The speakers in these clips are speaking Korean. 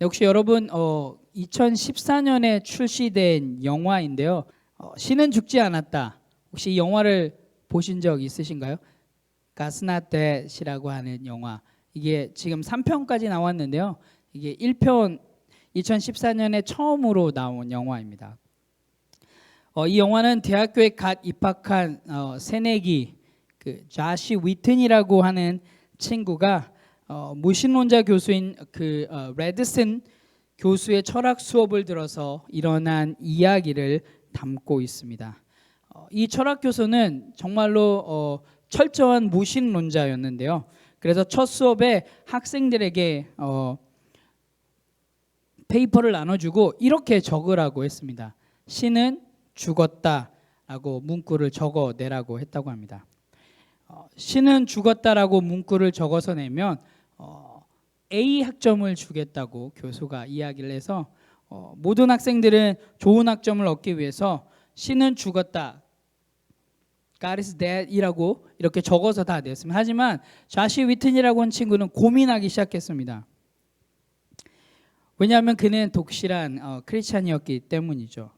네, 혹시 여러분 어, 2014년에 출시된 영화인데요. 어, 신은 죽지 않았다. 혹시 이 영화를 보신 적 있으신가요? 가스나떼시라고 하는 영화. 이게 지금 3편까지 나왔는데요. 이게 1편 2014년에 처음으로 나온 영화입니다. 어, 이 영화는 대학교에 갓 입학한 어, 새내기 그 자시 위튼이라고 하는 친구가 어, 무신론자 교수인 그 어, 레드슨 교수의 철학 수업을 들어서 일어난 이야기를 담고 있습니다. 어, 이 철학 교수는 정말로 어, 철저한 무신론자였는데요. 그래서 첫 수업에 학생들에게 어, 페이퍼를 나눠주고 이렇게 적으라고 했습니다. 신은 죽었다라고 문구를 적어내라고 했다고 합니다. 어, 신은 죽었다라고 문구를 적어서 내면 어, A 학점을 주겠다고 교수가 이야기를 해서 어, 모든 학생들은 좋은 학점을 얻기 위해서 신은 죽었다. God is dead이라고 이렇게 적어서 다 냈습니다. 하지만 자시 위튼이라고 하는 친구는 고민하기 시작했습니다. 왜냐하면 그는 독실한 어, 크리스찬이었기 때문이죠.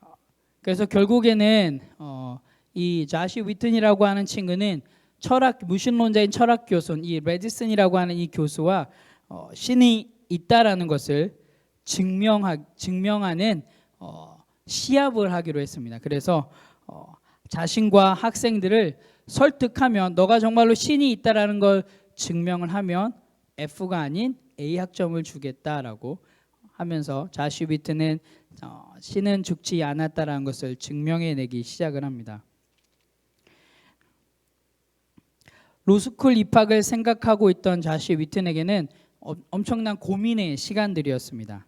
어, 그래서 결국에는 어, 이 자시 위튼이라고 하는 친구는 철학 무신론자인 철학 교수인 이 레디슨이라고 하는 이 교수와 어, 신이 있다라는 것을 증명하 증명하는 어, 시합을 하기로 했습니다. 그래서 어, 자신과 학생들을 설득하면 너가 정말로 신이 있다라는 걸 증명을 하면 F가 아닌 A 학점을 주겠다라고 하면서 자시 위트는 어, 신은 죽지 않았다라는 것을 증명해내기 시작을 합니다. 로스쿨 입학을 생각하고 있던 자시 위튼에게는 어, 엄청난 고민의 시간들이었습니다.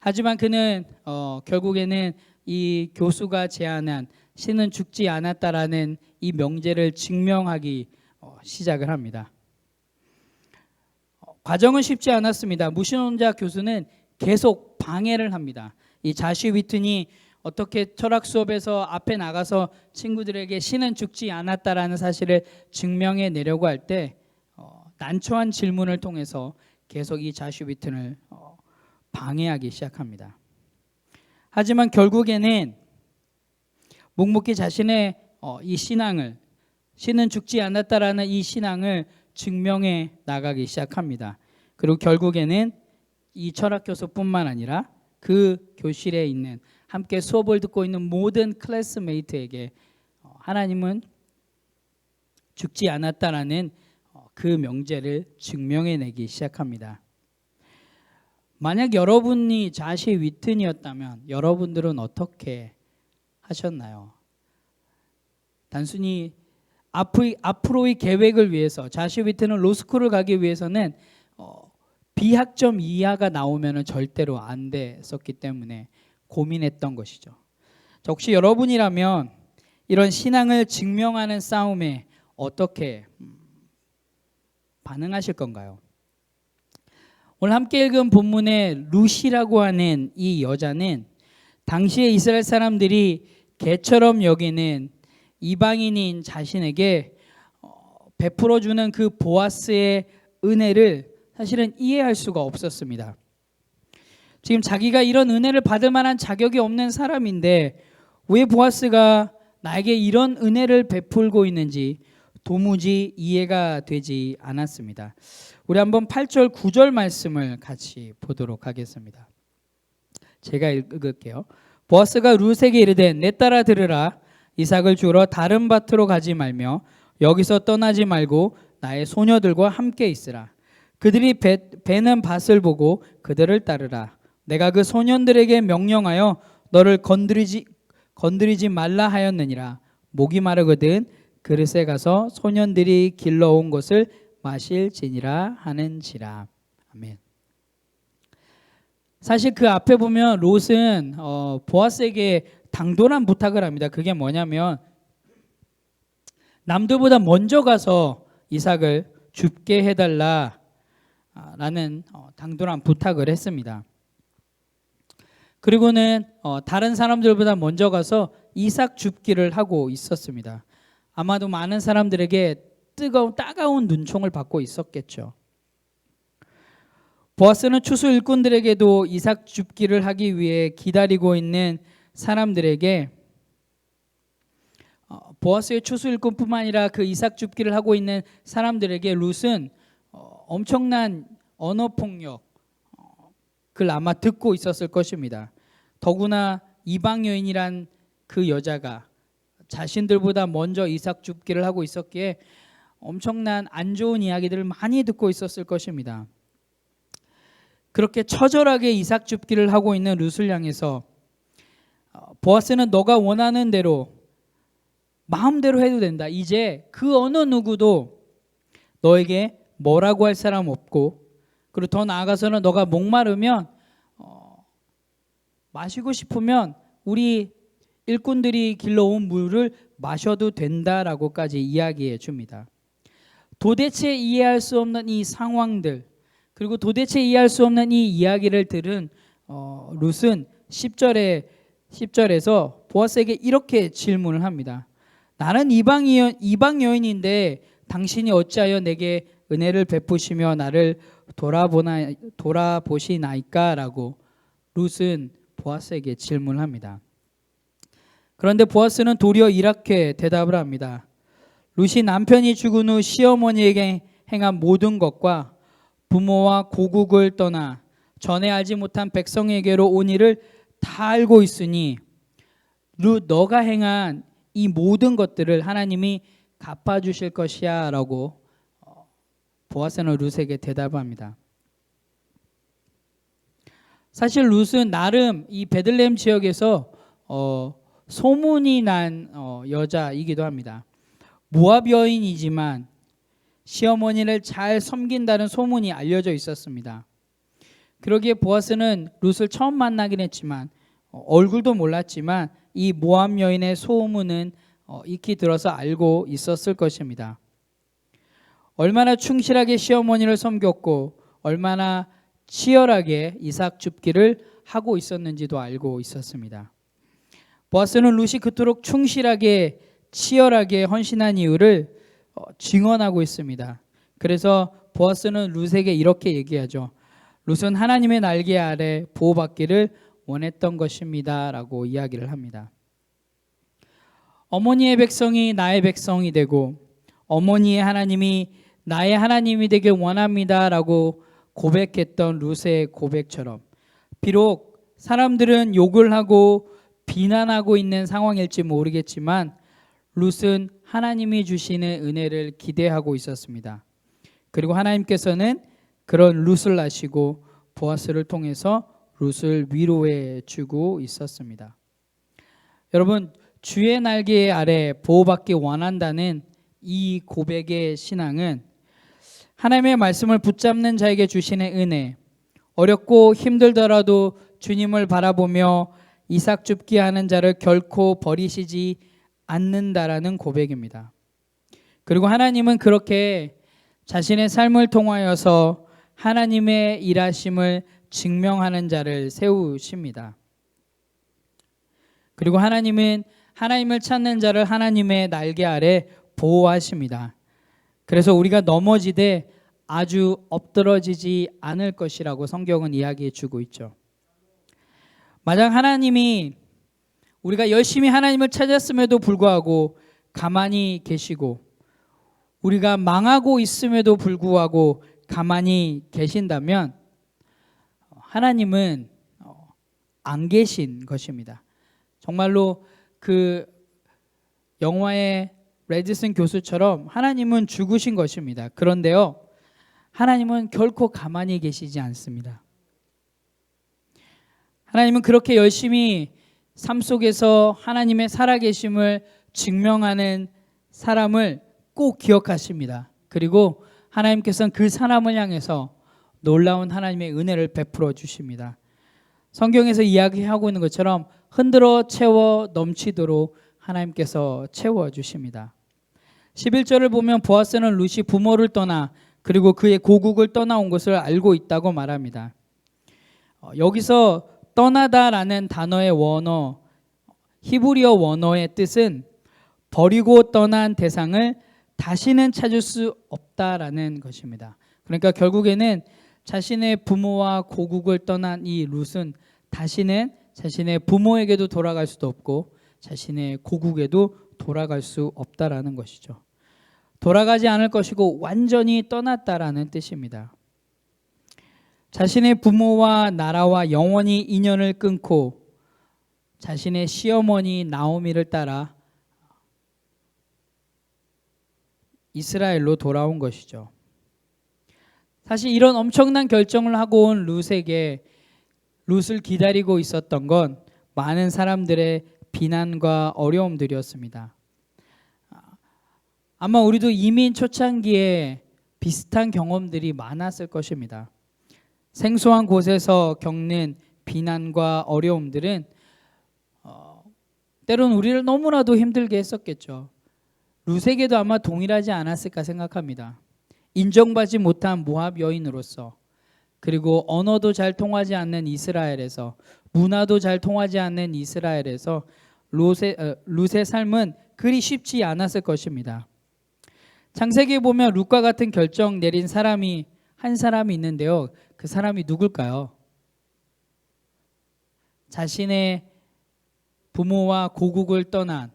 하지만 그는 어, 결국에는 이 교수가 제안한 신은 죽지 않았다라는 이 명제를 증명하기 어, 시작을 합니다. 어, 과정은 쉽지 않았습니다. 무신론자 교수는 계속 방해를 합니다. 이 자시 위튼이 어떻게 철학 수업에서 앞에 나가서 친구들에게 신은 죽지 않았다라는 사실을 증명해 내려고 할때 어, 난처한 질문을 통해서 계속 이 자시 위튼을 어, 방해하기 시작합니다. 하지만 결국에는 묵묵히 자신의 어, 이 신앙을 신은 죽지 않았다라는 이 신앙을 증명해 나가기 시작합니다. 그리고 결국에는 이 철학 교수뿐만 아니라 그 교실에 있는 함께 수업을 듣고 있는 모든 클래스메이트에게 어, 하나님은 죽지 않았다라는 어, 그 명제를 증명해내기 시작합니다. 만약 여러분이 자시 위튼이었다면 여러분들은 어떻게 하셨나요? 단순히 앞으로의 계획을 위해서 자시 위튼은 로스쿨을 가기 위해서는 어, 비학점 이하가 나오면 절대로 안 됐었기 때문에 고민했던 것이죠. 자, 혹시 여러분이라면 이런 신앙을 증명하는 싸움에 어떻게 음, 반응하실 건가요? 오늘 함께 읽은 본문의 루시라고 하는 이 여자는 당시에 이스라엘 사람들이 개처럼 여기는 이방인인 자신에게 어, 베풀어 주는 그 보아스의 은혜를 사실은 이해할 수가 없었습니다. 지금 자기가 이런 은혜를 받을 만한 자격이 없는 사람인데 왜 보아스가 나에게 이런 은혜를 베풀고 있는지 도무지 이해가 되지 않았습니다. 우리 한번 8절 9절 말씀을 같이 보도록 하겠습니다. 제가 읽을게요. 보아스가 룻에게 이르되 내 따라 들으라 이삭을 주러 다른 밭으로 가지 말며 여기서 떠나지 말고 나의 소녀들과 함께 있으라. 그들이 배, 배는 밭을 보고 그들을 따르라. 내가 그 소년들에게 명령하여 너를 건드리지 건드리지 말라 하였느니라. 목이 마르거든 그릇에 가서 소년들이 길러온 것을 마실지니라 하는지라. 아멘. 사실 그 앞에 보면 롯은 어, 보아스에게 당돌한 부탁을 합니다. 그게 뭐냐면 남들보다 먼저 가서 이삭을 줍게 해달라라는 어, 당돌한 부탁을 했습니다. 그리고는 어, 다른 사람들보다 먼저 가서 이삭 줍기를 하고 있었습니다. 아마도 많은 사람들에게 뜨거운 따가운 눈총을 받고 있었겠죠. 보아스는 추수 일꾼들에게도 이삭 줍기를 하기 위해 기다리고 있는 사람들에게 어, 보아스의 추수 일꾼뿐만 아니라 그 이삭 줍기를 하고 있는 사람들에게 룻은 어, 엄청난 언어 폭력 어, 그걸 아마 듣고 있었을 것입니다. 더구나 이방 여인이란 그 여자가 자신들보다 먼저 이삭 줍기를 하고 있었기에 엄청난 안 좋은 이야기들을 많이 듣고 있었을 것입니다. 그렇게 처절하게 이삭 줍기를 하고 있는 룻을 향해서 어, 보아스는 너가 원하는 대로 마음대로 해도 된다. 이제 그 어느 누구도 너에게 뭐라고 할 사람 없고 그리고 더 나아가서는 너가 목마르면 어, 마시고 싶으면 우리 일꾼들이 길러온 물을 마셔도 된다라고까지 이야기해 줍니다. 도대체 이해할 수 없는 이 상황들 그리고 도대체 이해할 수 없는 이 이야기를 들은 어, 룻은 10절에 10절에서 보아스에게 이렇게 질문을 합니다. 나는 이방 이방 여인인데 당신이 어찌하여 내게 은혜를 베푸시며 나를 돌아보나 돌아보시나이까라고 룻은 보아스에게 질문을 합니다. 그런데 보아스는 도리어 이렇게 대답을 합니다. 룻이 남편이 죽은 후 시어머니에게 행한 모든 것과 부모와 고국을 떠나 전에 알지 못한 백성에게로 온 일을 다 알고 있으니 룻 너가 행한 이 모든 것들을 하나님이 갚아주실 것이야라고 어, 보아스는 룻에게 대답합니다. 사실 룻은 나름 이 베들레헴 지역에서 어, 소문이 난 어, 여자이기도 합니다. 모압 여인이지만 시어머니를 잘 섬긴다는 소문이 알려져 있었습니다. 그러기에 보아스는 룻을 처음 만나긴 했지만 어, 얼굴도 몰랐지만 이 모압 여인의 소문은 어, 익히 들어서 알고 있었을 것입니다. 얼마나 충실하게 시어머니를 섬겼고 얼마나 치열하게 이삭 줍기를 하고 있었는지도 알고 있었습니다. 보아스는 룻이 그토록 충실하게 치열하게 헌신한 이유를 어, 증언하고 있습니다. 그래서 보아스는 룻에게 이렇게 얘기하죠. 룻은 하나님의 날개 아래 보호받기를 원했던 것입니다라고 이야기를 합니다. 어머니의 백성이 나의 백성이 되고 어머니의 하나님이 나의 하나님이 되길 원합니다라고 고백했던 룻의 고백처럼 비록 사람들은 욕을 하고 비난하고 있는 상황일지 모르겠지만 룻은 하나님이 주시는 은혜를 기대하고 있었습니다. 그리고 하나님께서는 그런 룻을 나시고 보아스를 통해서 룻을 위로해 주고 있었습니다. 여러분 주의 날개 아래 보호받기 원한다는 이 고백의 신앙은 하나님의 말씀을 붙잡는 자에게 주시는 은혜, 어렵고 힘들더라도 주님을 바라보며 이삭 줍기 하는 자를 결코 버리시지 않는다라는 고백입니다. 그리고 하나님은 그렇게 자신의 삶을 통하여서 하나님의 일하심을 증명하는 자를 세우십니다. 그리고 하나님은 하나님을 찾는 자를 하나님의 날개 아래 보호하십니다. 그래서 우리가 넘어지되 아주 엎드러지지 않을 것이라고 성경은 이야기해 주고 있죠. 만약 하나님이 우리가 열심히 하나님을 찾았음에도 불구하고 가만히 계시고 우리가 망하고 있음에도 불구하고 가만히 계신다면 하나님은 어, 안 계신 것입니다. 정말로 그 영화의 레지슨 교수처럼 하나님은 죽으신 것입니다. 그런데요, 하나님은 결코 가만히 계시지 않습니다. 하나님은 그렇게 열심히 삶 속에서 하나님의 살아계심을 증명하는 사람을 꼭 기억하십니다. 그리고 하나님께서는 그 사람을 향해서 놀라운 하나님의 은혜를 베풀어 주십니다. 성경에서 이야기하고 있는 것처럼 흔들어 채워 넘치도록 하나님께서 채워 주십니다. 11절을 보면 보아스는 루시 부모를 떠나 그리고 그의 고국을 떠나온 것을 알고 있다고 말합니다. 어, 여기서 떠나다라는 단어의 원어 히브리어 원어의 뜻은 버리고 떠난 대상을 다시는 찾을 수 없다라는 것입니다. 그러니까 결국에는 자신의 부모와 고국을 떠난 이 룻은 다시는 자신의 부모에게도 돌아갈 수도 없고 자신의 고국에도 돌아갈 수 없다라는 것이죠. 돌아가지 않을 것이고 완전히 떠났다라는 뜻입니다. 자신의 부모와 나라와 영원히 인연을 끊고 자신의 시어머니 나오미를 따라 이스라엘로 돌아온 것이죠. 사실 이런 엄청난 결정을 하고 온 룻에게 룻을 기다리고 있었던 건 많은 사람들의 비난과 어려움들이었습니다. 아마 우리도 이민 초창기에 비슷한 경험들이 많았을 것입니다. 생소한 곳에서 겪는 비난과 어려움들은 어, 때론 우리를 너무나도 힘들게 했었겠죠. 룻에게도 아마 동일하지 않았을까 생각합니다. 인정받지 못한 모압 여인으로서 그리고 언어도 잘 통하지 않는 이스라엘에서 문화도 잘 통하지 않는 이스라엘에서 룻의, 어, 룻의 삶은 그리 쉽지 않았을 것입니다. 창세기에 보면 룻과 같은 결정 내린 사람이 한 사람이 있는데요. 그 사람이 누굴까요? 자신의 부모와 고국을 떠난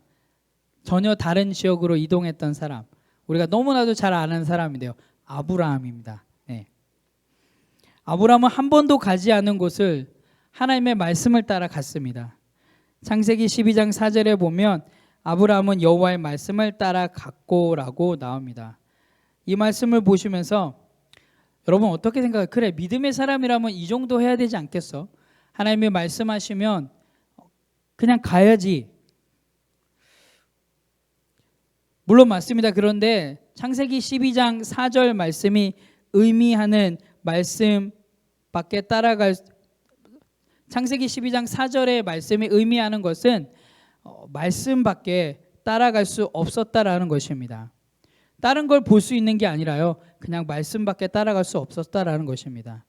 전혀 다른 지역으로 이동했던 사람. 우리가 너무나도 잘 아는 사람인데요. 아브라함입니다. 네. 아브라함은 한 번도 가지 않은 곳을 하나님의 말씀을 따라 갔습니다. 창세기 12장 4절에 보면 아브라함은 여호와의 말씀을 따라 갔고라고 나옵니다. 이 말씀을 보시면서 여러분 어떻게 생각해요? 그래 믿음의 사람이라면 이 정도 해야 되지 않겠어? 하나님이 말씀하시면 그냥 가야지. 물론 맞습니다. 그런데 창세기 12장 4절 말씀이 의미하는 말씀 밖에 따라갈 창세기 12장 4절의 말씀이 의미하는 것은 어, 말씀 밖에 따라갈 수 없었다라는 것입니다. 다른 걸 볼 수 있는 게 아니라요. 그냥 말씀 밖에 따라갈 수 없었다라는 것입니다.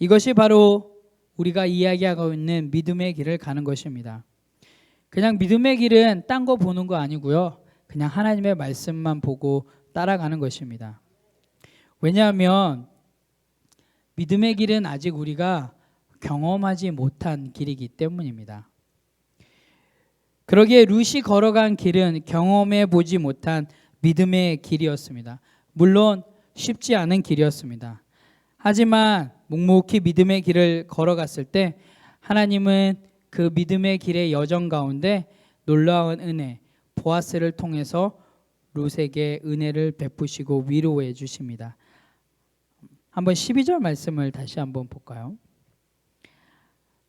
이것이 바로 우리가 이야기하고 있는 믿음의 길을 가는 것입니다. 그냥 믿음의 길은 딴 거 보는 거 아니고요. 그냥 하나님의 말씀만 보고 따라가는 것입니다. 왜냐하면 믿음의 길은 아직 우리가 경험하지 못한 길이기 때문입니다. 그러기에 루시 걸어간 길은 경험해 보지 못한 믿음의 길이었습니다. 물론 쉽지 않은 길이었습니다. 하지만 묵묵히 믿음의 길을 걸어갔을 때 하나님은 그 믿음의 길의 여정 가운데 놀라운 은혜, 보아스를 통해서 룻에게 은혜를 베푸시고 위로해 주십니다. 한번 12절 말씀을 다시 한번 볼까요?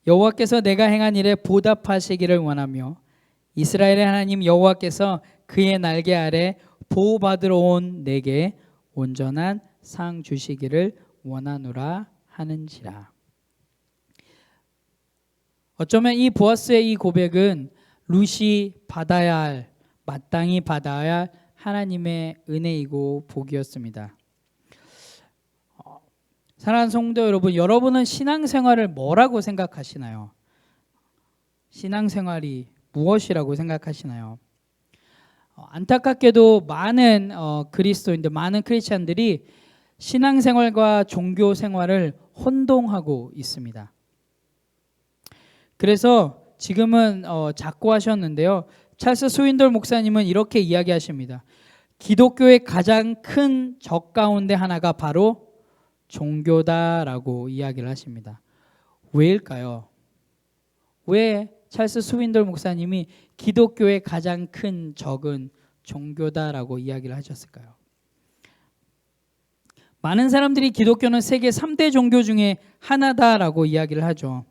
여호와께서 내가 행한 일에 보답하시기를 원하며 이스라엘의 하나님 여호와께서 그의 날개 아래 보호받으러 온 내게 온전한 상 주시기를 원하노라 하는지라. 어쩌면 이 보아스의 이 고백은 룻이 받아야 할 마땅히 받아야 할 하나님의 은혜이고 복이었습니다. 어, 사랑하는 성도 여러분, 여러분은 신앙생활을 뭐라고 생각하시나요? 신앙생활이 무엇이라고 생각하시나요? 어, 안타깝게도 많은 어, 그리스도인들, 많은 크리스천들이 신앙생활과 종교 생활을 혼동하고 있습니다. 그래서 지금은 어, 작고 하셨는데요. 찰스 스윈돌 목사님은 이렇게 이야기하십니다. 기독교의 가장 큰 적 가운데 하나가 바로 종교다라고 이야기를 하십니다. 왜일까요? 왜 찰스 스윈돌 목사님이 기독교의 가장 큰 적은 종교다라고 이야기를 하셨을까요? 많은 사람들이 기독교는 세계 3대 종교 중에 하나다라고 이야기를 하죠.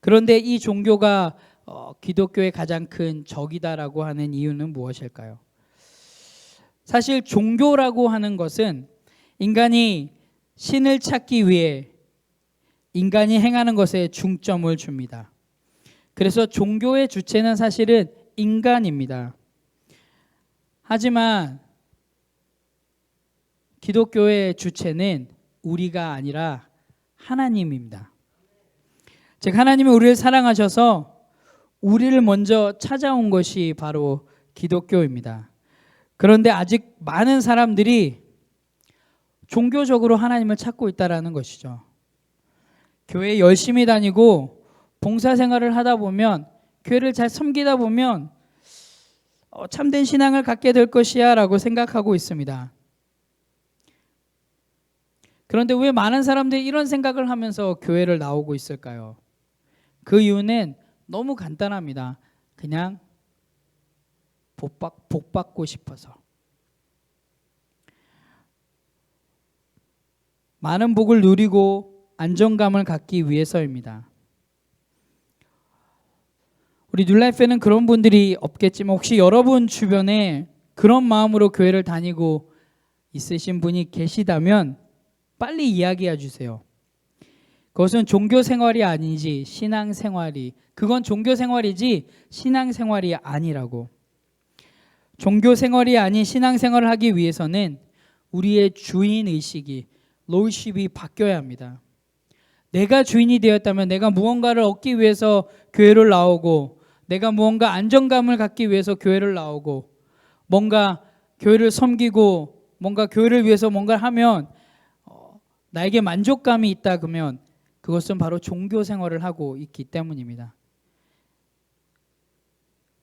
그런데 이 종교가 어, 기독교의 가장 큰 적이다라고 하는 이유는 무엇일까요? 사실 종교라고 하는 것은 인간이 신을 찾기 위해 인간이 행하는 것에 중점을 줍니다. 그래서 종교의 주체는 사실은 인간입니다. 하지만 기독교의 주체는 우리가 아니라 하나님입니다. 즉 하나님이 우리를 사랑하셔서 우리를 먼저 찾아온 것이 바로 기독교입니다. 그런데 아직 많은 사람들이 종교적으로 하나님을 찾고 있다라는 것이죠. 교회 열심히 다니고 봉사 생활을 하다 보면 교회를 잘 섬기다 보면 어, 참된 신앙을 갖게 될 것이야라고 생각하고 있습니다. 그런데 왜 많은 사람들이 이런 생각을 하면서 교회를 나오고 있을까요? 그 이유는 너무 간단합니다. 그냥 복받, 복받고 싶어서. 많은 복을 누리고 안정감을 갖기 위해서입니다. 우리 뉴라이프에는 그런 분들이 없겠지만 혹시 여러분 주변에 그런 마음으로 교회를 다니고 있으신 분이 계시다면 빨리 이야기해 주세요. 그것은 종교 생활이 아니지 신앙 생활이 그건 종교 생활이지 신앙 생활이 아니라고. 종교 생활이 아닌 신앙 생활을 하기 위해서는 우리의 주인 의식이 롤십이 바뀌어야 합니다. 내가 주인이 되었다면 내가 무언가를 얻기 위해서 교회를 나오고 내가 무언가 안정감을 갖기 위해서 교회를 나오고 뭔가 교회를 섬기고 뭔가 교회를 위해서 뭔가를 하면 어, 나에게 만족감이 있다 그러면 그것은 바로 종교 생활을 하고 있기 때문입니다.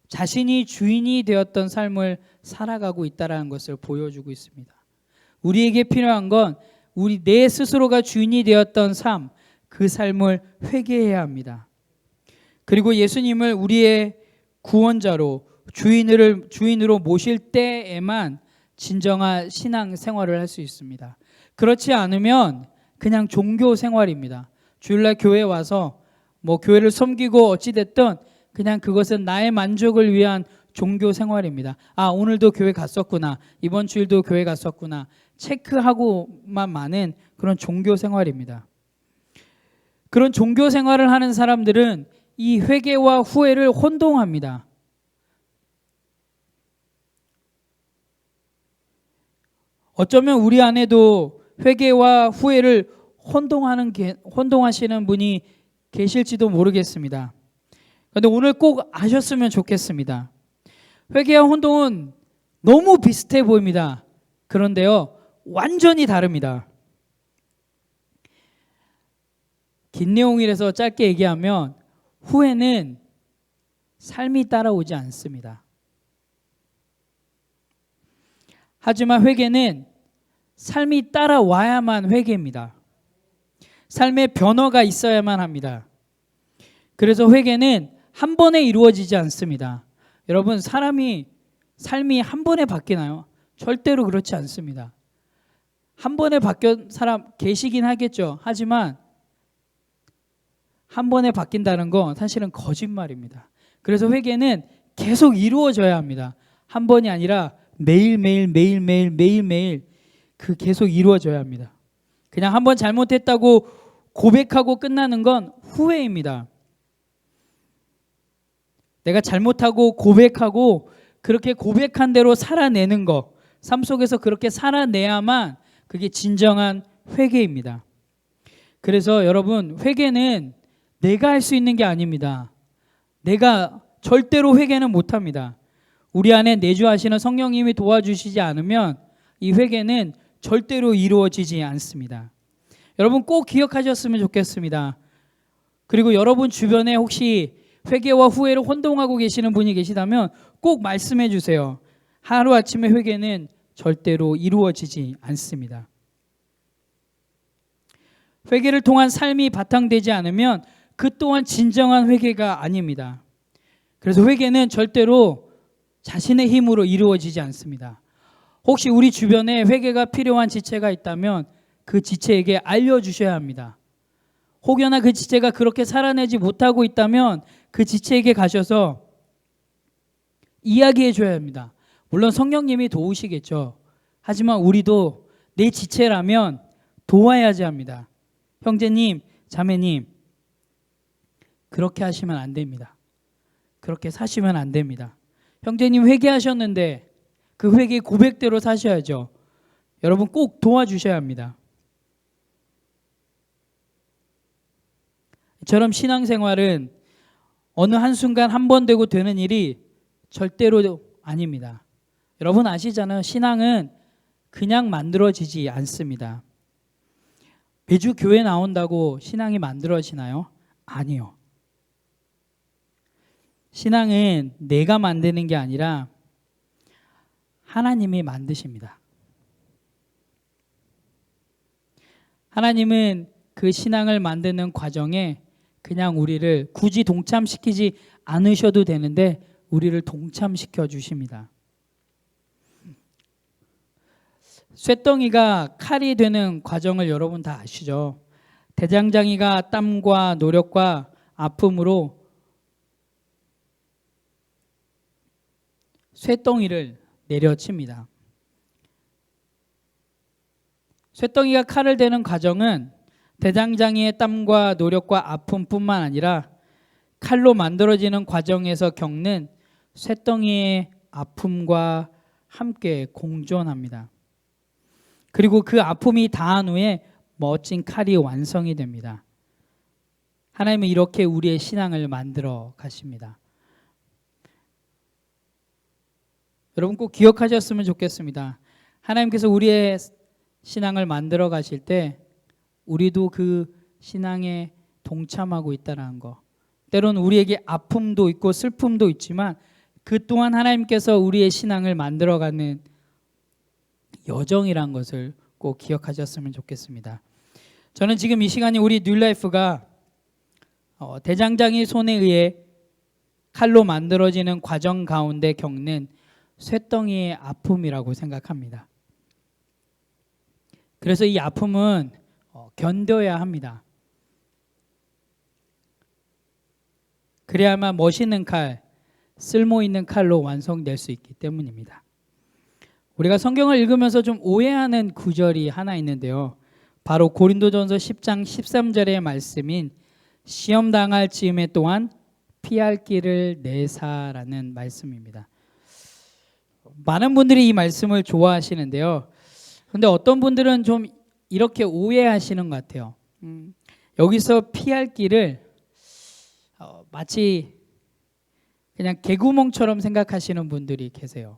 자신이 주인이 되었던 삶을 살아가고 있다라는 것을 보여주고 있습니다. 우리에게 필요한 건 우리 내 스스로가 주인이 되었던 삶, 그 삶을 회개해야 합니다. 그리고 예수님을 우리의 구원자로 주인을 주인으로 모실 때에만 진정한 신앙 생활을 할 수 있습니다. 그렇지 않으면 그냥 종교 생활입니다. 주일날 교회 와서 뭐 교회를 섬기고 어찌 됐든 그냥 그것은 나의 만족을 위한 종교 생활입니다. 아, 오늘도 교회 갔었구나. 이번 주일도 교회 갔었구나. 체크하고만 많은 그런 종교 생활입니다. 그런 종교 생활을 하는 사람들은 이 회개와 후회를 혼동합니다. 어쩌면 우리 안에도 회개와 후회를 혼동하는 게- 혼동하시는 분이 계실지도 모르겠습니다. 그런데 오늘 꼭 아셨으면 좋겠습니다. 회개와 혼동은 너무 비슷해 보입니다. 그런데요, 완전히 다릅니다. 긴 내용이라서 짧게 얘기하면 후회는 삶이 따라오지 않습니다. 하지만 회개는 삶이 따라와야만 회개입니다. 삶의 변화가 있어야만 합니다. 그래서 회개는 한 번에 이루어지지 않습니다. 여러분, 사람이 삶이 한 번에 바뀌나요? 절대로 그렇지 않습니다. 한 번에 바뀐 사람 계시긴 하겠죠. 하지만 한 번에 바뀐다는 건 사실은 거짓말입니다. 그래서 회개는 계속 이루어져야 합니다. 한 번이 아니라 매일매일 매일매일 매일매일 그 계속 이루어져야 합니다. 그냥 한 번 잘못했다고 고백하고 끝나는 건 후회입니다. 내가 잘못하고 고백하고 그렇게 고백한 대로 살아내는 것, 삶 속에서 그렇게 살아내야만 그게 진정한 회개입니다. 그래서 여러분, 회개는 내가 할 수 있는 게 아닙니다. 내가 절대로 회개는 못 합니다. 우리 안에 내주하시는 성령님이 도와주시지 않으면 이 회개는 절대로 이루어지지 않습니다. 여러분 꼭 기억하셨으면 좋겠습니다. 그리고 여러분 주변에 혹시 회개와 후회를 혼동하고 계시는 분이 계시다면 꼭 말씀해 주세요. 하루아침에 회개는 절대로 이루어지지 않습니다. 회개를 통한 삶이 바탕되지 않으면 그 또한 진정한 회개가 아닙니다. 그래서 회개는 절대로 자신의 힘으로 이루어지지 않습니다. 혹시 우리 주변에 회개가 필요한 지체가 있다면 그 지체에게 알려주셔야 합니다. 혹여나 그 지체가 그렇게 살아내지 못하고 있다면 그 지체에게 가셔서 이야기해 줘야 합니다. 물론 성령님이 도우시겠죠. 하지만 우리도 내 지체라면 도와야지 합니다. 형제님, 자매님, 그렇게 하시면 안 됩니다. 그렇게 사시면 안 됩니다. 형제님 회개하셨는데 그 회개 고백대로 사셔야죠. 여러분 꼭 도와주셔야 합니다. 이처럼 신앙생활은 어느 한순간 한 번 되고 되는 일이 절대로 아닙니다. 여러분 아시잖아요. 신앙은 그냥 만들어지지 않습니다. 매주 교회 나온다고 신앙이 만들어지나요? 아니요. 신앙은 내가 만드는 게 아니라 하나님이 만드십니다. 하나님은 그 신앙을 만드는 과정에 그냥 우리를 굳이 동참시키지 않으셔도 되는데 우리를 동참시켜 주십니다. 쇠덩이가 칼이 되는 과정을 여러분 다 아시죠? 대장장이가 땀과 노력과 아픔으로 쇠덩이를 내려칩니다. 쇠덩이가 칼을 대는 과정은 대장장이의 땀과 노력과 아픔뿐만 아니라 칼로 만들어지는 과정에서 겪는 쇠덩이의 아픔과 함께 공존합니다. 그리고 그 아픔이 다한 후에 멋진 칼이 완성이 됩니다. 하나님은 이렇게 우리의 신앙을 만들어 가십니다. 여러분 꼭 기억하셨으면 좋겠습니다. 하나님께서 우리의 신앙을 만들어 가실 때 우리도 그 신앙에 동참하고 있다라는 거. 때로는 우리에게 아픔도 있고 슬픔도 있지만 그 또한 하나님께서 우리의 신앙을 만들어 가는 여정이란 것을 꼭 기억하셨으면 좋겠습니다. 저는 지금 이 시간이 우리 뉴라이프가 어, 대장장이 손에 의해 칼로 만들어지는 과정 가운데 겪는 쇠덩이의 아픔이라고 생각합니다. 그래서 이 아픔은 어, 견뎌야 합니다. 그래야만 멋있는 칼, 쓸모 있는 칼로 완성될 수 있기 때문입니다. 우리가 성경을 읽으면서 좀 오해하는 구절이 하나 있는데요. 바로 고린도전서 10장 13절의 말씀인 시험 당할 즈음에 또한 피할 길을 내사라는 말씀입니다. 많은 분들이 이 말씀을 좋아하시는데요. 근데 어떤 분들은 좀 이렇게 오해하시는 것 같아요. 음, 여기서 피할 길을 어, 마치 그냥 개구멍처럼 생각하시는 분들이 계세요.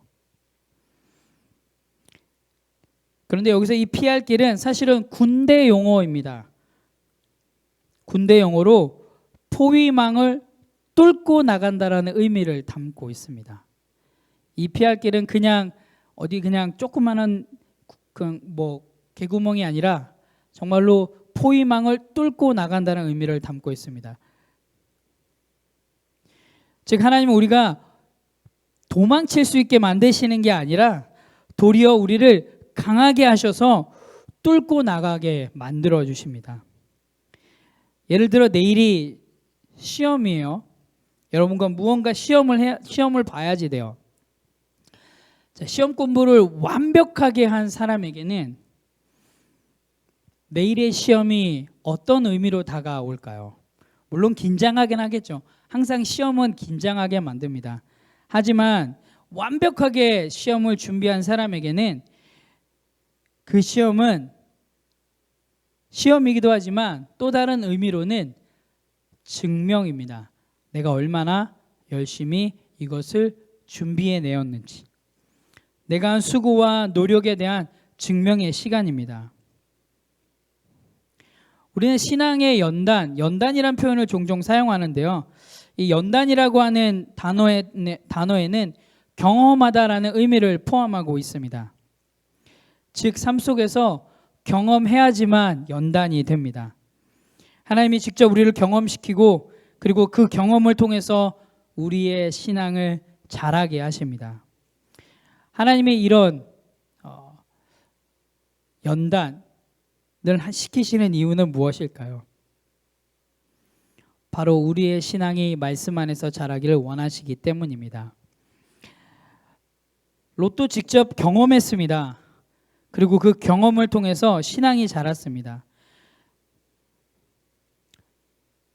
그런데 여기서 이 피할 길은 사실은 군대 용어입니다. 군대 용어로 포위망을 뚫고 나간다라는 의미를 담고 있습니다. 이 피할 길은 그냥 어디 그냥 조그마한 그뭐 개구멍이 아니라 정말로 포위망을 뚫고 나간다는 의미를 담고 있습니다. 즉 하나님은 우리가 도망칠 수 있게 만드시는 게 아니라 도리어 우리를 강하게 하셔서 뚫고 나가게 만들어 주십니다. 예를 들어 내일이 시험이에요. 여러분과 무언가 시험을 해, 시험을 봐야지 돼요. 자, 시험 공부를 완벽하게 한 사람에게는 내일의 시험이 어떤 의미로 다가올까요? 물론 긴장하긴 하겠죠. 항상 시험은 긴장하게 만듭니다. 하지만 완벽하게 시험을 준비한 사람에게는 그 시험은 시험이기도 하지만 또 다른 의미로는 증명입니다. 내가 얼마나 열심히 이것을 준비해 내었는지. 내가 한 수고와 노력에 대한 증명의 시간입니다. 우리는 신앙의 연단, 연단이란 표현을 종종 사용하는데요. 이 연단이라고 하는 단어에, 단어에는 경험하다라는 의미를 포함하고 있습니다. 즉, 삶 속에서 경험해야지만 연단이 됩니다. 하나님이 직접 우리를 경험시키고 그리고 그 경험을 통해서 우리의 신앙을 자라게 하십니다. 하나님의 이런 어, 연단을 시키시는 이유는 무엇일까요? 바로 우리의 신앙이 말씀 안에서 자라기를 원하시기 때문입니다. 롯도 직접 경험했습니다. 그리고 그 경험을 통해서 신앙이 자랐습니다.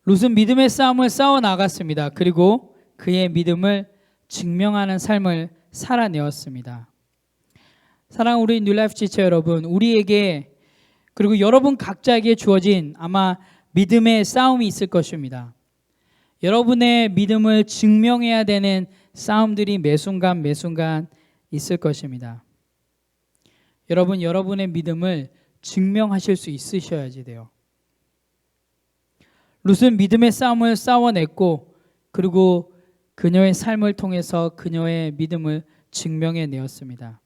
롯은 믿음의 싸움을 싸워 나갔습니다. 그리고 그의 믿음을 증명하는 삶을 살아내었습니다. 사랑 우리 뉴라이프 지체 여러분, 우리에게 그리고 여러분 각자에게 주어진 아마 믿음의 싸움이 있을 것입니다. 여러분의 믿음을 증명해야 되는 싸움들이 매 순간 매 순간 있을 것입니다. 여러분 여러분의 믿음을 증명하실 수 있으셔야지 돼요. 룻은 믿음의 싸움을 싸워냈고 그리고 그녀의 삶을 통해서 그녀의 믿음을 증명해 내었습니다.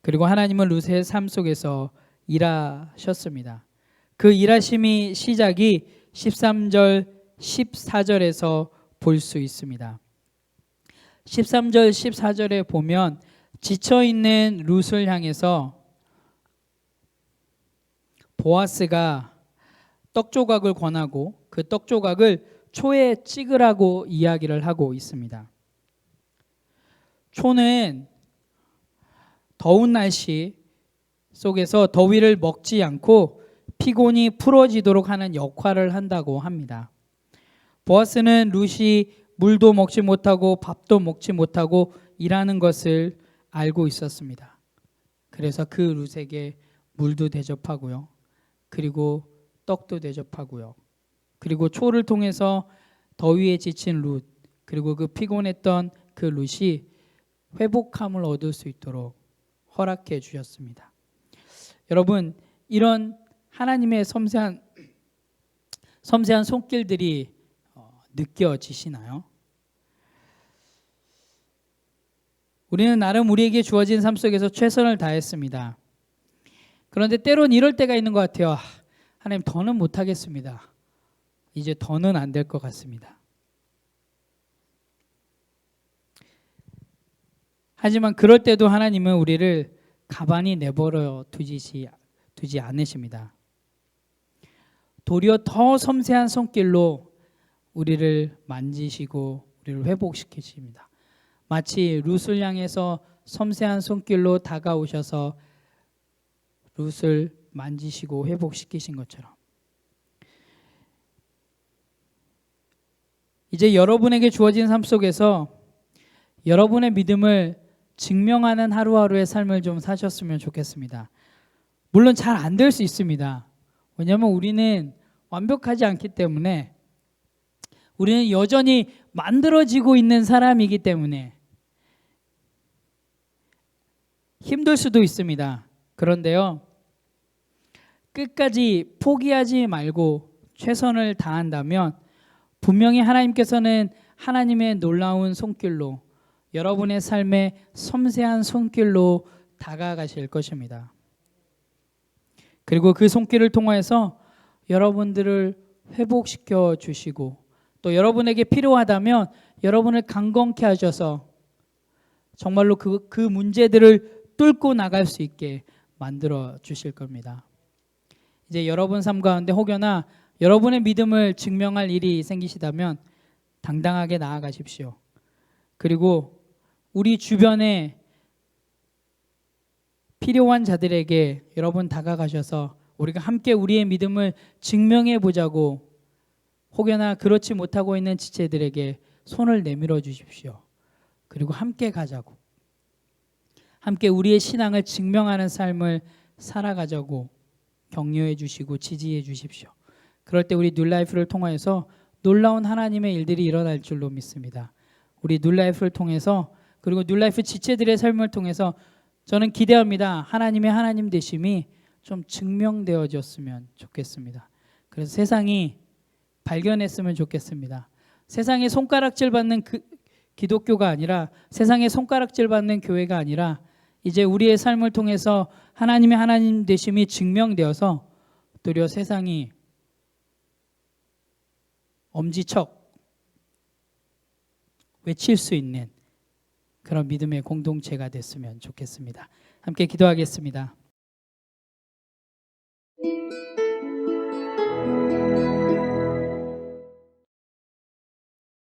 그리고 하나님은 룻의 삶 속에서 일하셨습니다. 그 일하심이 시작이 13절 14절에서 볼 수 있습니다. 13절 14절에 보면 지쳐 있는 룻을 향해서 보아스가 떡 조각을 권하고 그 떡 조각을 초에 찍으라고 이야기를 하고 있습니다. 초는 더운 날씨 속에서 더위를 먹지 않고 피곤이 풀어지도록 하는 역할을 한다고 합니다. 보아스는 룻이 물도 먹지 못하고 밥도 먹지 못하고 일하는 것을 알고 있었습니다. 그래서 그 룻에게 물도 대접하고요. 그리고 떡도 대접하고요. 그리고 초를 통해서 더위에 지친 룻 그리고 그 피곤했던 그 룻이 회복함을 얻을 수 있도록 허락해 주셨습니다. 여러분 이런 하나님의 섬세한 섬세한 손길들이 어, 느껴지시나요? 우리는 나름 우리에게 주어진 삶 속에서 최선을 다했습니다. 그런데 때론 이럴 때가 있는 것 같아요. 아, 하나님 더는 못하겠습니다. 이제 더는 안 될 것 같습니다. 하지만 그럴 때도 하나님은 우리를 가만히 내버려 두지, 두지 않으십니다. 도리어 더 섬세한 손길로 우리를 만지시고 우리를 회복시키십니다. 마치 룻을 향해서 섬세한 손길로 다가오셔서 룻을 만지시고 회복시키신 것처럼 이제 여러분에게 주어진 삶 속에서 여러분의 믿음을 증명하는 하루하루의 삶을 좀 사셨으면 좋겠습니다. 물론 잘 안 될 수 있습니다. 왜냐하면 우리는 완벽하지 않기 때문에 우리는 여전히 만들어지고 있는 사람이기 때문에 힘들 수도 있습니다. 그런데요, 끝까지 포기하지 말고 최선을 다한다면 분명히 하나님께서는 하나님의 놀라운 손길로 여러분의 삶에 섬세한 손길로 다가가실 것입니다. 그리고 그 손길을 통해서 여러분들을 회복시켜 주시고 또 여러분에게 필요하다면 여러분을 강건케 하셔서 정말로 그, 그 문제들을 뚫고 나갈 수 있게 만들어 주실 겁니다. 이제 여러분 삶 가운데 혹여나 여러분의 믿음을 증명할 일이 생기시다면 당당하게 나아가십시오. 그리고 우리 주변에 필요한 자들에게 여러분 다가가셔서 우리가 함께 우리의 믿음을 증명해 보자고 혹여나 그렇지 못하고 있는 지체들에게 손을 내밀어 주십시오. 그리고 함께 가자고. 함께 우리의 신앙을 증명하는 삶을 살아가자고 격려해 주시고 지지해 주십시오. 그럴 때 우리 뉴라이프를 통하여서 놀라운 하나님의 일들이 일어날 줄로 믿습니다. 우리 뉴라이프를 통해서 그리고 뉴라이프 지체들의 삶을 통해서 저는 기대합니다. 하나님의 하나님 되심이 좀 증명되어졌으면 좋겠습니다. 그래서 세상이 발견했으면 좋겠습니다. 세상에 손가락질 받는 그 기독교가 아니라 세상에 손가락질 받는 교회가 아니라 이제 우리의 삶을 통해서 하나님의 하나님 되심이 증명되어서 도리어 세상이 엄지척 외칠 수 있는 그런 믿음의 공동체가 됐으면 좋겠습니다. 함께 기도하겠습니다.